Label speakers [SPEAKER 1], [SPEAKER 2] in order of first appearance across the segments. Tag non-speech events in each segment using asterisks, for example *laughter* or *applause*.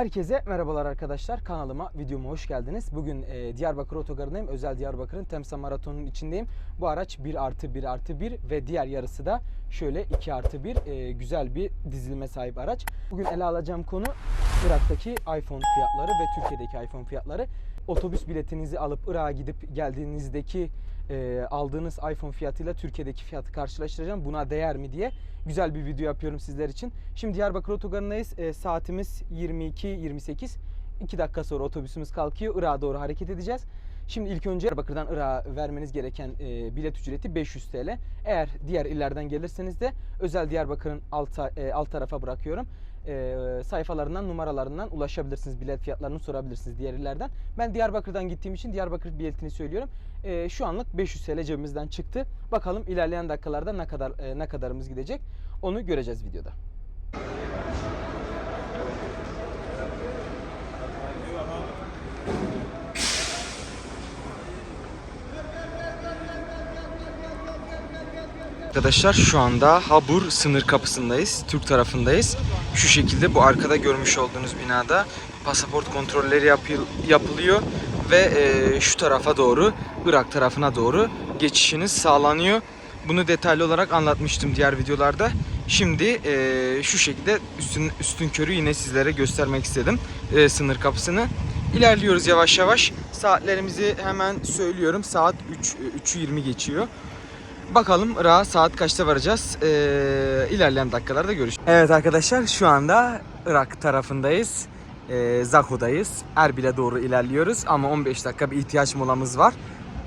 [SPEAKER 1] Herkese merhabalar arkadaşlar. Kanalıma, videoma hoş geldiniz. Bugün e, Diyarbakır Otogarı'ndayım. Özel Diyarbakır'ın Temsa Maratonu'nun içindeyim. Bu araç 1 artı 1 artı 1 ve diğer yarısı da şöyle 2 artı 1 e, güzel bir dizilime sahip araç. Bugün ele alacağım konu Irak'taki iPhone fiyatları ve Türkiye'deki iPhone fiyatları. Otobüs biletinizi alıp Irak'a gidip geldiğinizdeki e, aldığınız iPhone fiyatıyla Türkiye'deki fiyatı karşılaştıracağım. Buna değer mi diye güzel bir video yapıyorum sizler için. Şimdi Diyarbakır Otogarı'ndayız. E, saatimiz 22.28. 2 dakika sonra otobüsümüz kalkıyor. Irak'a doğru hareket edeceğiz. Şimdi ilk önce Diyarbakır'dan Irak'a vermeniz gereken e, bilet ücreti 500 TL. Eğer diğer illerden gelirseniz de özel Diyarbakır'ın alt, e, alt tarafa bırakıyorum. E, sayfalarından, numaralarından ulaşabilirsiniz. Bilet fiyatlarını sorabilirsiniz diğer illerden. Ben Diyarbakır'dan gittiğim için Diyarbakır biletini söylüyorum. E, şu anlık 500 TL cebimizden çıktı. Bakalım ilerleyen dakikalarda ne kadar e, ne kadarımız gidecek. Onu göreceğiz videoda. Arkadaşlar şu anda Habur sınır kapısındayız. Türk tarafındayız. Şu şekilde bu arkada görmüş olduğunuz binada pasaport kontrolleri yapıl- yapılıyor ve e, şu tarafa doğru Irak tarafına doğru geçişiniz sağlanıyor. Bunu detaylı olarak anlatmıştım diğer videolarda. Şimdi e, şu şekilde üstün üstün körü yine sizlere göstermek istedim e, sınır kapısını. İlerliyoruz yavaş yavaş. Saatlerimizi hemen söylüyorum. Saat 3 3'ü 20 geçiyor. Bakalım Irak'a saat kaçta varacağız? Ee, ilerleyen dakikalarda görüşürüz. Evet arkadaşlar şu anda Irak tarafındayız. Ee, Zako'dayız. Erbil'e doğru ilerliyoruz ama 15 dakika bir ihtiyaç molamız var.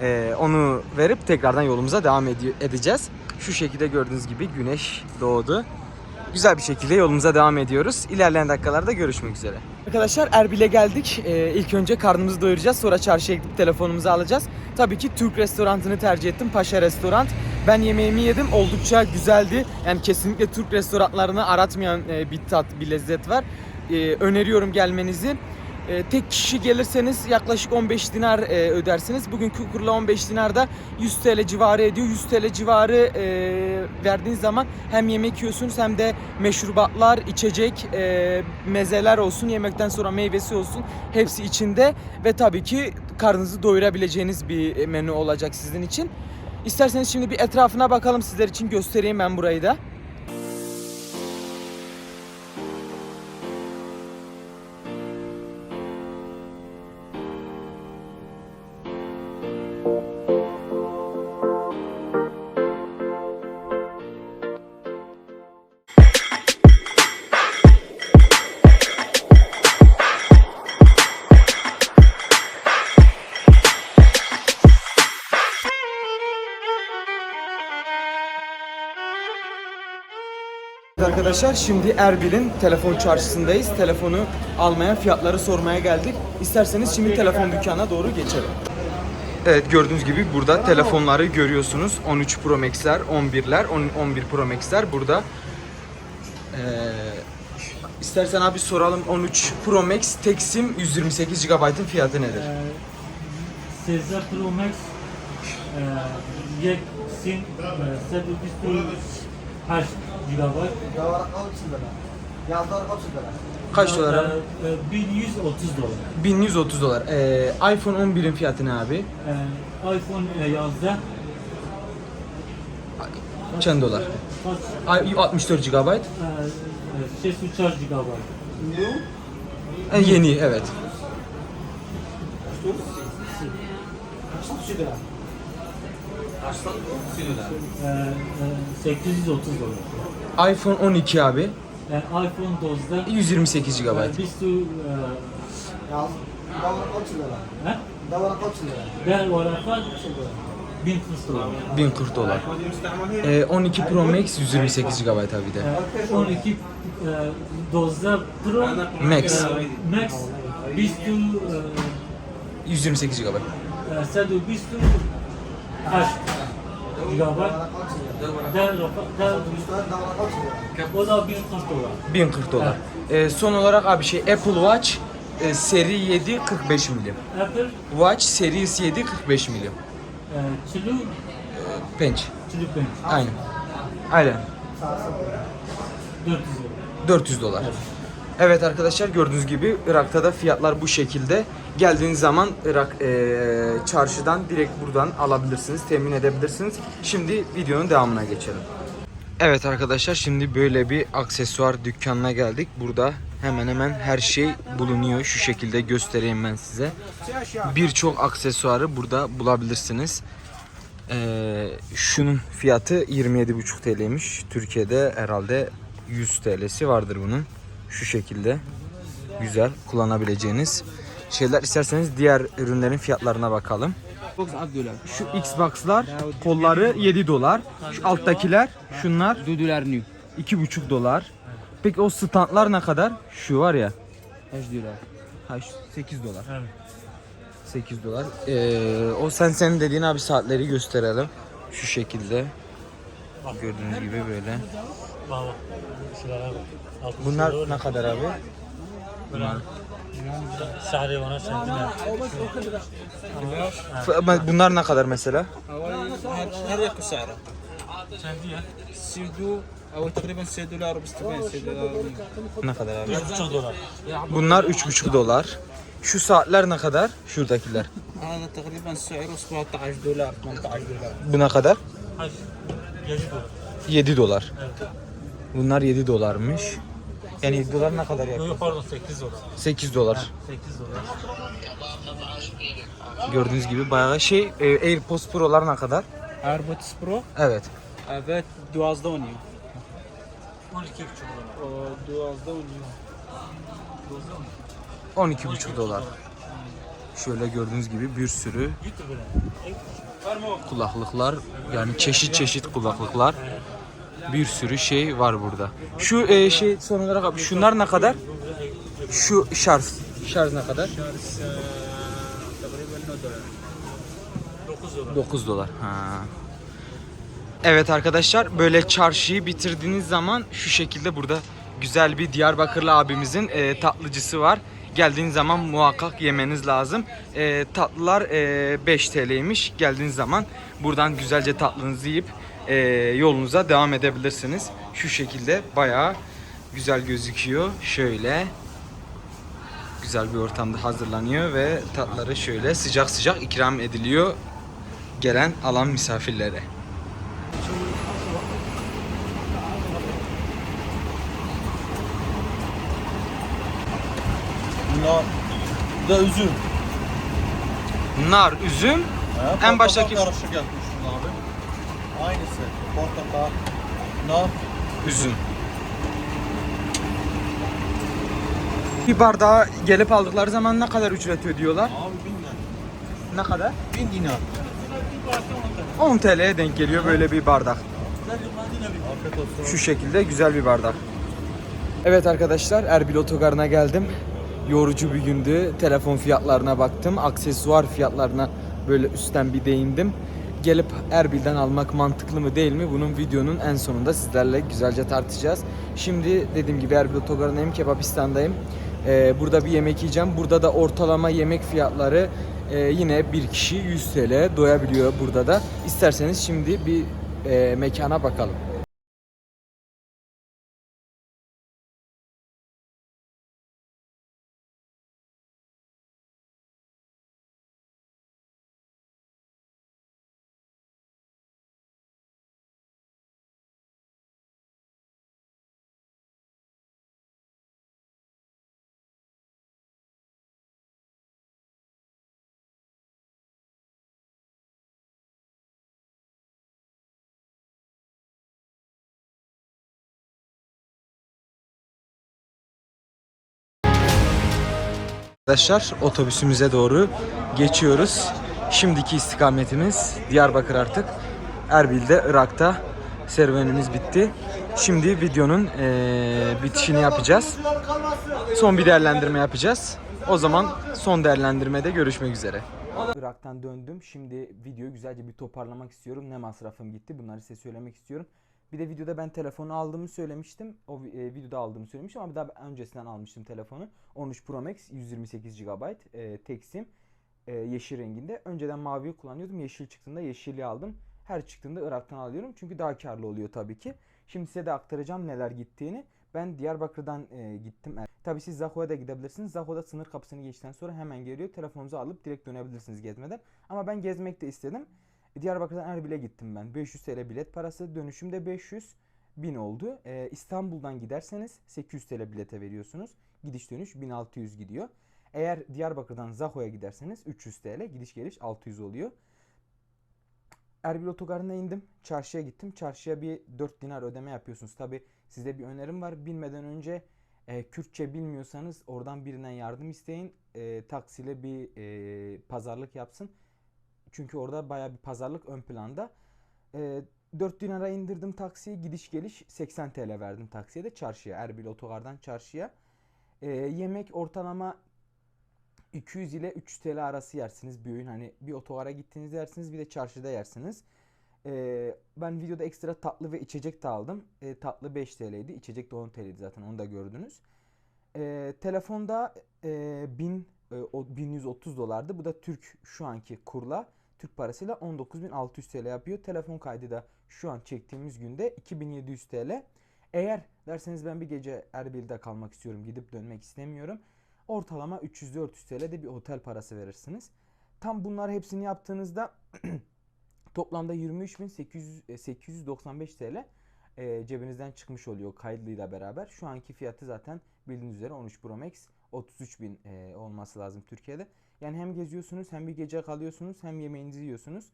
[SPEAKER 1] Ee, onu verip tekrardan yolumuza devam edi- edeceğiz. Şu şekilde gördüğünüz gibi güneş doğdu. Güzel bir şekilde yolumuza devam ediyoruz. İlerleyen dakikalarda görüşmek üzere. Arkadaşlar Erbil'e geldik. Ee, ilk önce karnımızı doyuracağız. Sonra çarşıya gidip telefonumuzu alacağız. Tabii ki Türk restoranını tercih ettim. Paşa Restoran. Ben yemeğimi yedim. Oldukça güzeldi. Yani kesinlikle Türk restoranlarını aratmayan e, bir tat, bir lezzet var. Ee, öneriyorum gelmenizi. Ee, tek kişi gelirseniz yaklaşık 15 dinar e, ödersiniz. Bugünkü kurla 15 dinar da 100 TL civarı ediyor. 100 TL civarı e, verdiğiniz zaman hem yemek yiyorsunuz hem de meşrubatlar, içecek, e, mezeler olsun, yemekten sonra meyvesi olsun. Hepsi içinde ve tabii ki karnınızı doyurabileceğiniz bir menü olacak sizin için. İsterseniz şimdi bir etrafına bakalım sizler için göstereyim ben burayı da. Arkadaşlar şimdi Erbil'in telefon çarşısındayız. Telefonu almaya, fiyatları sormaya geldik. İsterseniz şimdi telefon dükkanına doğru geçelim. Evet gördüğünüz gibi burada telefonları görüyorsunuz. 13 Pro Max'ler, 11'ler, 11 Pro Max'ler burada. Ee, istersen abi soralım 13 Pro Max tek sim 128 GB'ın fiyatı nedir?
[SPEAKER 2] Ee, Pro Max e, yek sim e, 128 GB
[SPEAKER 3] Davara kaç lira? Yazlar kaç?
[SPEAKER 1] Kaç dolar abi?
[SPEAKER 2] E, e, 1130 dolar.
[SPEAKER 1] 1130 dolar. Ee, iPhone 11'in fiyatı ne abi?
[SPEAKER 2] E, iPhone e, yazda
[SPEAKER 1] Kaç dolar?
[SPEAKER 2] kaç
[SPEAKER 1] Ay, 64 GB.
[SPEAKER 2] e, e, 64 GB.
[SPEAKER 1] E, yeni evet.
[SPEAKER 3] Kaç lira?
[SPEAKER 2] E, e, 830 dolar.
[SPEAKER 1] iPhone 12 abi.
[SPEAKER 2] E, iPhone 9'da
[SPEAKER 1] 128 GB.
[SPEAKER 2] e, biz tu e,
[SPEAKER 3] Yaz. Davara kaç lira?
[SPEAKER 2] he?
[SPEAKER 3] Davara kaç lira?
[SPEAKER 2] Der varafa 1040 dolar.
[SPEAKER 1] 1040 dolar. Ee, 12 Pro Max 128 GB abi de.
[SPEAKER 2] E, 12 e, 9'da Pro
[SPEAKER 1] Max.
[SPEAKER 2] e, Max biz tu e,
[SPEAKER 1] 128 GB.
[SPEAKER 3] Kaç lira?
[SPEAKER 2] o da 1040 dolar.
[SPEAKER 1] 1040 dolar. Ee, son olarak abi şey Apple Watch e, seri 7 45 milim.
[SPEAKER 2] Apple
[SPEAKER 1] Watch Series 7 45 milim.
[SPEAKER 2] e, çilu
[SPEAKER 1] Penç.
[SPEAKER 2] çilu pen
[SPEAKER 1] Aynen. Aynen.
[SPEAKER 2] 400 dolar.
[SPEAKER 1] 400 dolar. Evet arkadaşlar gördüğünüz gibi Irak'ta da fiyatlar bu şekilde. Geldiğiniz zaman Irak eee, çarşıdan direkt buradan alabilirsiniz, temin edebilirsiniz. Şimdi videonun devamına geçelim. Evet arkadaşlar şimdi böyle bir aksesuar dükkanına geldik. Burada hemen hemen her şey bulunuyor. Şu şekilde göstereyim ben size. Birçok aksesuarı burada bulabilirsiniz. Ee, şunun fiyatı 27,5 TL'ymiş. Türkiye'de herhalde 100 TL'si vardır bunun. Şu şekilde. Güzel kullanabileceğiniz şeyler. İsterseniz diğer ürünlerin fiyatlarına bakalım. Şu Xbox'lar kolları 7 dolar. Şu alttakiler şunlar
[SPEAKER 4] 2 dolar new.
[SPEAKER 1] 2,5 dolar. Peki o standlar ne kadar? Şu var ya.
[SPEAKER 4] 8 dolar.
[SPEAKER 1] Ha şu 8 dolar. 8 dolar. Ee, o sen senin dediğin abi saatleri gösterelim. Şu şekilde. Gördüğünüz gibi böyle.
[SPEAKER 2] Bak bak. Şuraya bak. Altmış
[SPEAKER 1] Bunlar
[SPEAKER 2] dolar.
[SPEAKER 1] ne kadar abi? Bunlar.
[SPEAKER 2] Sari ona sentine.
[SPEAKER 1] F- Bunlar ne kadar mesela?
[SPEAKER 4] هل يكو سعره؟
[SPEAKER 2] Senti ya.
[SPEAKER 4] سيدو او تقريبا 6 دولار بستبين 6 دولار
[SPEAKER 1] Ne kadar abi?
[SPEAKER 2] 3,5 dolar.
[SPEAKER 1] Bunlar 3,5 dolar. Şu saatler ne kadar? Şuradakiler.
[SPEAKER 4] هذا تقريبا سعره 17 دولار 18 دولار
[SPEAKER 1] Bu ne kadar?
[SPEAKER 2] Hayır. 7 dolar.
[SPEAKER 1] 7 dolar.
[SPEAKER 2] Evet.
[SPEAKER 1] Bunlar 7 dolarmış. Yani dolar ne kadar
[SPEAKER 2] Yok, pardon 8 dolar.
[SPEAKER 1] 8 dolar.
[SPEAKER 2] 8 dolar.
[SPEAKER 1] Gördüğünüz gibi bayağı şey e, AirPods Pro'lar ne kadar?
[SPEAKER 4] AirPods Pro
[SPEAKER 1] Evet.
[SPEAKER 4] evet duazda oynuyor.
[SPEAKER 2] 12 buçuk dolar.
[SPEAKER 4] O, duazda oynuyor.
[SPEAKER 1] 12,5 dolar. Şöyle gördüğünüz gibi bir sürü kulaklıklar yani çeşit çeşit kulaklıklar bir sürü şey var burada. Şu e, şey son olarak abi şunlar ne kadar? Şu şarj. Şarj ne kadar?
[SPEAKER 4] 9
[SPEAKER 2] dolar.
[SPEAKER 1] 9 dolar. Ha. Evet arkadaşlar böyle çarşıyı bitirdiğiniz zaman şu şekilde burada güzel bir Diyarbakırlı abimizin e, tatlıcısı var. Geldiğiniz zaman muhakkak yemeniz lazım. E, tatlılar e, 5 TL'ymiş. Geldiğiniz zaman buradan güzelce tatlınızı yiyip e, yolunuza devam edebilirsiniz. Şu şekilde bayağı güzel gözüküyor. Şöyle güzel bir ortamda hazırlanıyor ve tatları şöyle sıcak sıcak ikram ediliyor gelen alan misafirlere.
[SPEAKER 5] Bunlar da üzüm.
[SPEAKER 1] Nar, üzüm,
[SPEAKER 5] Ha,
[SPEAKER 1] En baştaki-
[SPEAKER 5] karışık yapmışsın abi. Aynısı. Portakal, nar.
[SPEAKER 1] üzüm. Bir bardağı gelip aldıkları zaman ne kadar ücret ödüyorlar?
[SPEAKER 5] Abi bin.
[SPEAKER 1] Ne kadar?
[SPEAKER 5] Bin dinar.
[SPEAKER 1] 10 TL'ye denk geliyor böyle bir bardak. Şu şekilde güzel bir bardak. Evet arkadaşlar Erbil Otogarı'na geldim. Yorucu bir gündü. Telefon fiyatlarına baktım. Aksesuar fiyatlarına böyle üstten bir değindim. Gelip Erbil'den almak mantıklı mı değil mi? Bunun videonun en sonunda sizlerle güzelce tartışacağız. Şimdi dediğim gibi Erbil Otogarı'ndayım. Kebapistan'dayım. Ee, burada bir yemek yiyeceğim. Burada da ortalama yemek fiyatları e, yine bir kişi 100 TL doyabiliyor burada da. İsterseniz şimdi bir e, mekana bakalım. Arkadaşlar otobüsümüze doğru geçiyoruz. Şimdiki istikametimiz Diyarbakır artık. Erbil'de, Irak'ta serüvenimiz bitti. Şimdi videonun eee, bitişini yapacağız. Son bir değerlendirme yapacağız. O zaman son değerlendirmede görüşmek üzere. Irak'tan döndüm. Şimdi videoyu güzelce bir toparlamak istiyorum. Ne masrafım gitti bunları size söylemek istiyorum. Bir de videoda ben telefonu aldığımı söylemiştim. O e, videoda aldığımı söylemiştim ama bir daha öncesinden almıştım telefonu. 13 Pro Max 128 GB e, tek e, yeşil renginde. Önceden maviyi kullanıyordum. Yeşil çıktığında yeşili aldım. Her çıktığında Irak'tan alıyorum çünkü daha karlı oluyor tabii ki. Şimdi size de aktaracağım neler gittiğini. Ben Diyarbakır'dan e, gittim. Tabii siz Zaho'ya da gidebilirsiniz. Zaho'da sınır kapısını geçtikten sonra hemen geliyor. Telefonunuzu alıp direkt dönebilirsiniz gezmeden. Ama ben gezmek de istedim. Diyarbakır'dan Erbil'e gittim ben. 500 TL bilet parası. Dönüşümde 500 bin oldu. Ee, İstanbul'dan giderseniz 800 TL bilete veriyorsunuz. Gidiş dönüş 1600 gidiyor. Eğer Diyarbakır'dan Zaho'ya giderseniz 300 TL. Gidiş geliş 600 oluyor. Erbil otogarına indim. Çarşıya gittim. Çarşıya bir 4 dinar ödeme yapıyorsunuz. Tabi size bir önerim var. Bilmeden önce e, Kürtçe bilmiyorsanız oradan birinden yardım isteyin. E, taksiyle bir e, pazarlık yapsın. Çünkü orada baya bir pazarlık ön planda. E, 4 dinara indirdim taksiyi. Gidiş geliş 80 TL verdim taksiye de çarşıya. Erbil otogardan çarşıya. E, yemek ortalama 200 ile 300 TL arası yersiniz bir öğün. Hani bir otogara gittiğinizde yersiniz bir de çarşıda yersiniz. Ee, ben videoda ekstra tatlı ve içecek de aldım. Ee, tatlı 5 TL'ydi. içecek de 10 TL'ydi zaten onu da gördünüz. Ee, telefonda e, 1000, e, o 1130 dolardı. Bu da Türk şu anki kurla Türk parasıyla 19.600 TL yapıyor. Telefon kaydı da şu an çektiğimiz günde 2700 TL. Eğer derseniz ben bir gece Erbil'de kalmak istiyorum gidip dönmek istemiyorum. Ortalama 300-400 TL'de bir otel parası verirsiniz. Tam bunlar hepsini yaptığınızda *clears throat* toplamda 23.895 TL e, cebinizden çıkmış oluyor kaydıyla beraber. Şu anki fiyatı zaten bildiğiniz üzere 13 Pro Max 33.000 e, olması lazım Türkiye'de. Yani hem geziyorsunuz hem bir gece kalıyorsunuz hem yemeğinizi yiyorsunuz.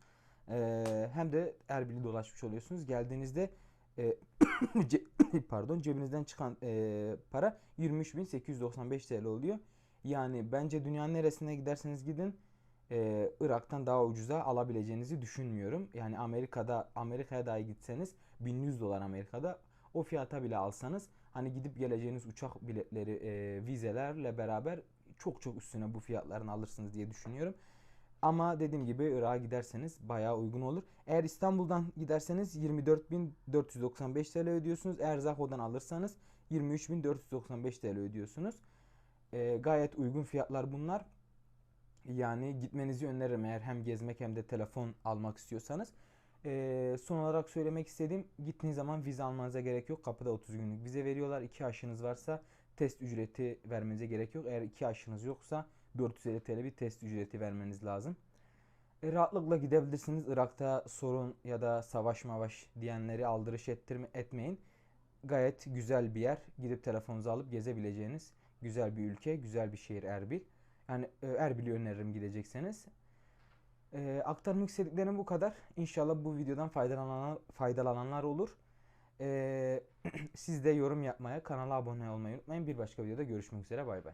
[SPEAKER 1] E, hem de Erbil'i dolaşmış oluyorsunuz. Geldiğinizde e, *coughs* *coughs* pardon cebinizden çıkan e, para 23.895 TL oluyor. Yani bence dünyanın neresine giderseniz gidin e, Irak'tan daha ucuza alabileceğinizi düşünmüyorum. Yani Amerika'da Amerika'ya dahi gitseniz 1100 dolar Amerika'da o fiyata bile alsanız hani gidip geleceğiniz uçak biletleri e, vizelerle beraber çok çok üstüne bu fiyatların alırsınız diye düşünüyorum. Ama dediğim gibi Irak'a giderseniz bayağı uygun olur. Eğer İstanbul'dan giderseniz 24.495 TL ödüyorsunuz. Eğer Zaho'dan alırsanız 23.495 TL ödüyorsunuz. Ee, gayet uygun fiyatlar bunlar. Yani gitmenizi öneririm eğer hem gezmek hem de telefon almak istiyorsanız. Ee, son olarak söylemek istediğim gittiğiniz zaman vize almanıza gerek yok. Kapıda 30 günlük vize veriyorlar. 2 aşınız varsa test ücreti vermenize gerek yok. Eğer 2 aşınız yoksa 450 TL bir test ücreti vermeniz lazım. E, rahatlıkla gidebilirsiniz. Irak'ta sorun ya da savaş mavaş diyenleri aldırış ettirme, etmeyin. Gayet güzel bir yer. Gidip telefonunuzu alıp gezebileceğiniz güzel bir ülke, güzel bir şehir Erbil. Yani e, Erbil'i öneririm gidecekseniz. E, aktarmak istediklerim bu kadar. İnşallah bu videodan faydalananlar, faydalananlar olur. E, *clears throat* siz de yorum yapmaya, kanala abone olmayı unutmayın. Bir başka videoda görüşmek üzere. Bay bay.